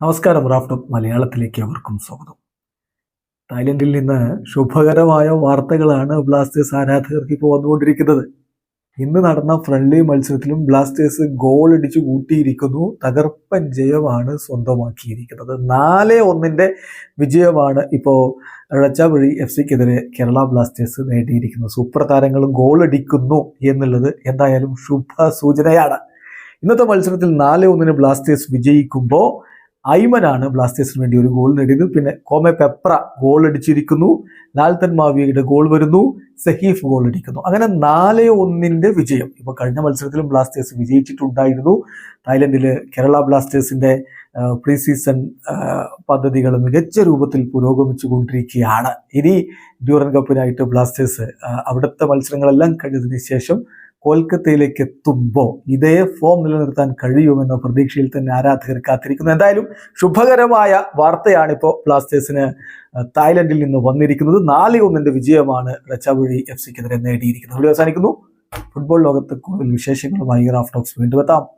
നമസ്കാരം റാഫ്റ്റ് മലയാളത്തിലേക്ക് അവർക്കും സ്വാഗതം. തായ്ലൻഡിൽ നിന്ന് ശുഭകരമായ വാർത്തകളാണ് ബ്ലാസ്റ്റേഴ്സ് ആരാധകർക്ക് ഇപ്പോൾ വന്നുകൊണ്ടിരിക്കുന്നത്. ഇന്ന് നടന്ന ഫ്രണ്ട്ലി മത്സരത്തിലും ബ്ലാസ്റ്റേഴ്സ് ഗോൾ അടിച്ചു കൂട്ടിയിരിക്കുന്നു. തകർപ്പൻ ജയമാണ് സ്വന്തമാക്കിയിരിക്കുന്നത്. നാല് ഒന്നിന്റെ വിജയമാണ് ഇപ്പോൾ റച്ചാവഴി എഫ് സിക്കെതിരെ കേരള ബ്ലാസ്റ്റേഴ്സ് നേടിയിരിക്കുന്നത്. സൂപ്പർ താരങ്ങൾ ഗോൾ അടിക്കുന്നു എന്നുള്ളത് എന്തായാലും ശുഭ സൂചനയാണ് ഇന്നത്തെ മത്സരത്തിൽ നാല് ഒന്നിന് ബ്ലാസ്റ്റേഴ്സ് വിജയിക്കുമ്പോൾ ഐമനാണ് ബ്ലാസ്റ്റേഴ്സിന് വേണ്ടി ഒരു ഗോൾ നേടിയത്. പിന്നെ കോമെ പെപ്ര ഗോൾ അടിച്ചിരിക്കുന്നു. ലാൽത്തൻ മാവിയയുടെ ഗോൾ വരുന്നു. സഹീഫ് ഗോൾ അടിക്കുന്നു. അങ്ങനെ നാല് ഒന്നിന്റെ വിജയം. ഇപ്പൊ കഴിഞ്ഞ മത്സരത്തിലും ബ്ലാസ്റ്റേഴ്സ് വിജയിച്ചിട്ടുണ്ടായിരുന്നു. തായ്ലൻഡിൽ കേരള ബ്ലാസ്റ്റേഴ്സിന്റെ പ്രീ സീസൺ പദ്ധതികൾ മികച്ച രൂപത്തിൽ പുരോഗമിച്ചു കൊണ്ടിരിക്കുകയാണ് ഇനി ഡ്യൂറൻ കപ്പിനായിട്ട് ബ്ലാസ്റ്റേഴ്സ് അവിടുത്തെ മത്സരങ്ങളെല്ലാം കഴിഞ്ഞതിന് ശേഷം കൊൽക്കത്തയിലേക്ക് എത്തുമ്പോൾ ഇതേ ഫോം നിലനിർത്താൻ കഴിയുമെന്ന പ്രതീക്ഷയിൽ തന്നെ ആരാധകർ കാത്തിരിക്കുന്നു. എന്തായാലും ശുഭകരമായ വാർത്തയാണിപ്പോൾ ബ്ലാസ്റ്റേഴ്സിന് തായ്ലൻഡിൽ നിന്ന് വന്നിരിക്കുന്നത്. നാല് ഒന്നിന്റെ വിജയമാണ് റച്ചാവഴി എഫ് സിക്കെതിരെ നേടിയിരിക്കുന്നത്. ഇവിടെ അവസാനിക്കുന്നു. ഫുട്ബോൾ ലോകത്ത് കൂടുതൽ വിശേഷങ്ങളുമായി റാഫ്റ്റോക്സ് വീണ്ടും എത്താം.